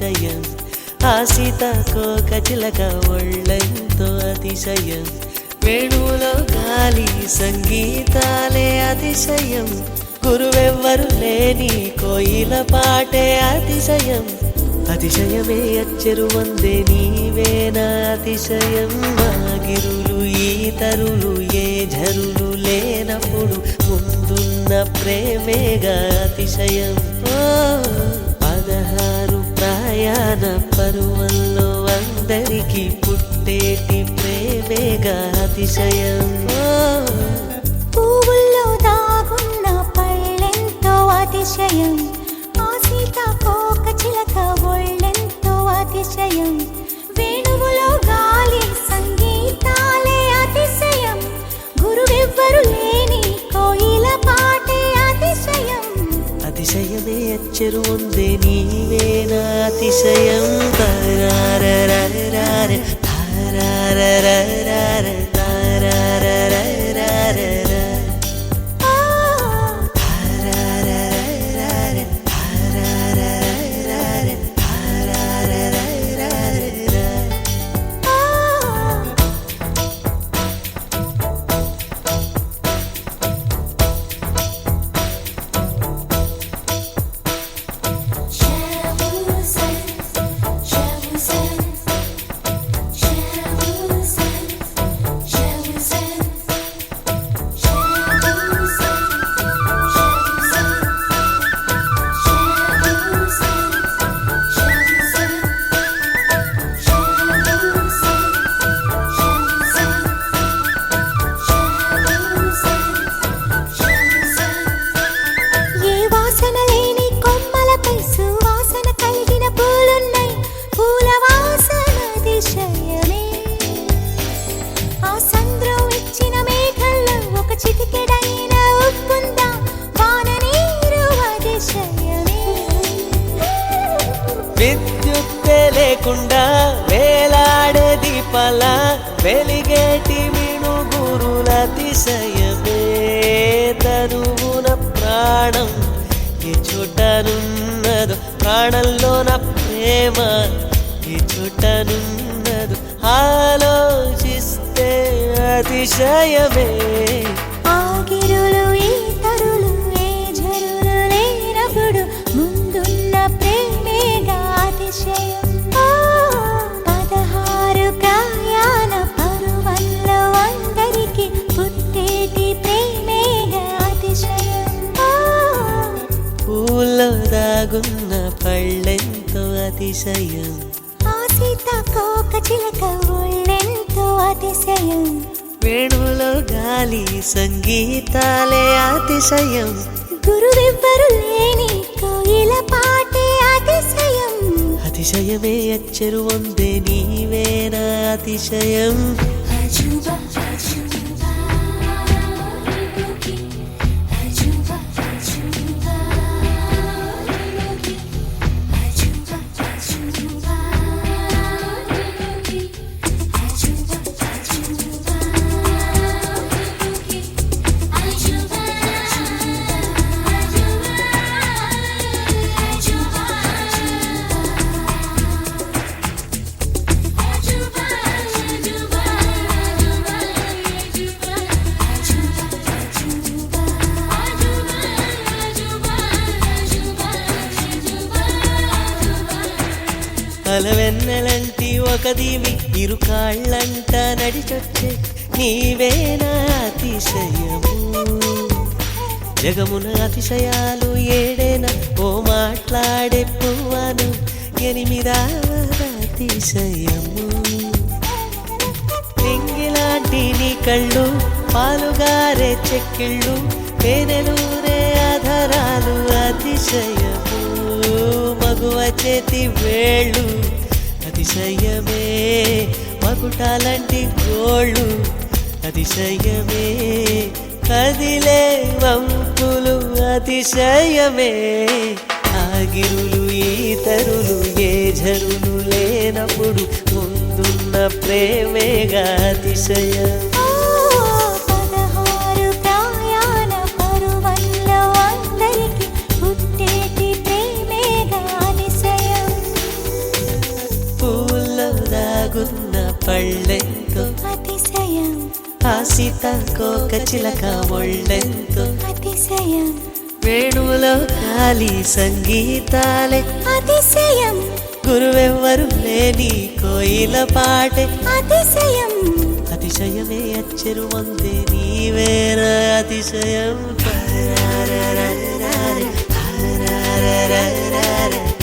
దాగున్న పళ్ళెంతో అతిశయం చిలక ఒళ్ళెంతో అతిశయం. వేణువులో గాలి సంగీతాలే అతిశయం. గురువెవ్వరు లేని కోయిల పాటే అతిశయం. అతిశయమే అచ్చరు వందే నీవేనా అతిశయం. మాగిరులు ఈ తరులు ఏ జరులు లేనప్పుడు ముందున్న ప్రేమేగా అతిశయం. పదహారు ప్రయాణ పరువల్లో అందరికీ పుట్టేటి ప్రేమేగా అతిశయం. పువ్వుల్లో దాగున్న పళ్ళెంతో అతిశయం. ఆ సీతాకోక చిలక ఒళ్ళెంతో అతిశయం. చెరువుందే నీవే నా అతిశయం రార విద్యుత్తే లేకుండా వేలాడే దీపాల వెలిగేటి మిణుగురుల అతిశయమే. తనువున ప్రాణం ఈ చుట్టనున్నదు ప్రాణంలోన ప్రేమ ఈ చుట్టనున్నదు ఆలోచిస్తే అతిశయమే. అతిశయం. ఆ సీతాకోక చిలక ఒళ్ళెంతో అతిశయం. వేణువులో గాలి సంగీతాలే అతిశయం. గురువెవ్వరు లేని కోయిల పాటే అతిశయం. అతిశయమే అచ్చరు వందే నీవేనా అతిశయం. అజుబా అలవెన్నెలంటి ఒక దీవి ఇరు కాళ్ళంట నడిచొచ్చే నీవేనా అతిశయము. జగమున అతిశయాలు ఏడేనా? ఓ మాట్లాడే పువ్వను ఎనిమిదవ అతిశయము. నింగిలాంటి నీ కళ్ళు పాలుగారే చెక్కిళ్ళు తేనెలూరే అధరాలు అతిశయము. మగువ చేతి వేళ్ళు అతిశయమే. మకుటాలంటి గోళ్ళు అతిశయమే. కదిలే వంపులు అతిశయమే. ఆగిరులు ఈతరులు ఏ జరులు లేనప్పుడు ముందున్న ప్రేమేగా అతిశయం. సీతాకోక చిలక ఒళ్ళెంతో అతిశయం. వేణువులో గాలి సంగీతాలే. అతిశయం. గురువెవ్వరు లేని కోయిల పాటే. అతిశయం. అతిశయమే అచ్చరు వందే నీవేర అతిశయం. హరరరరరరర.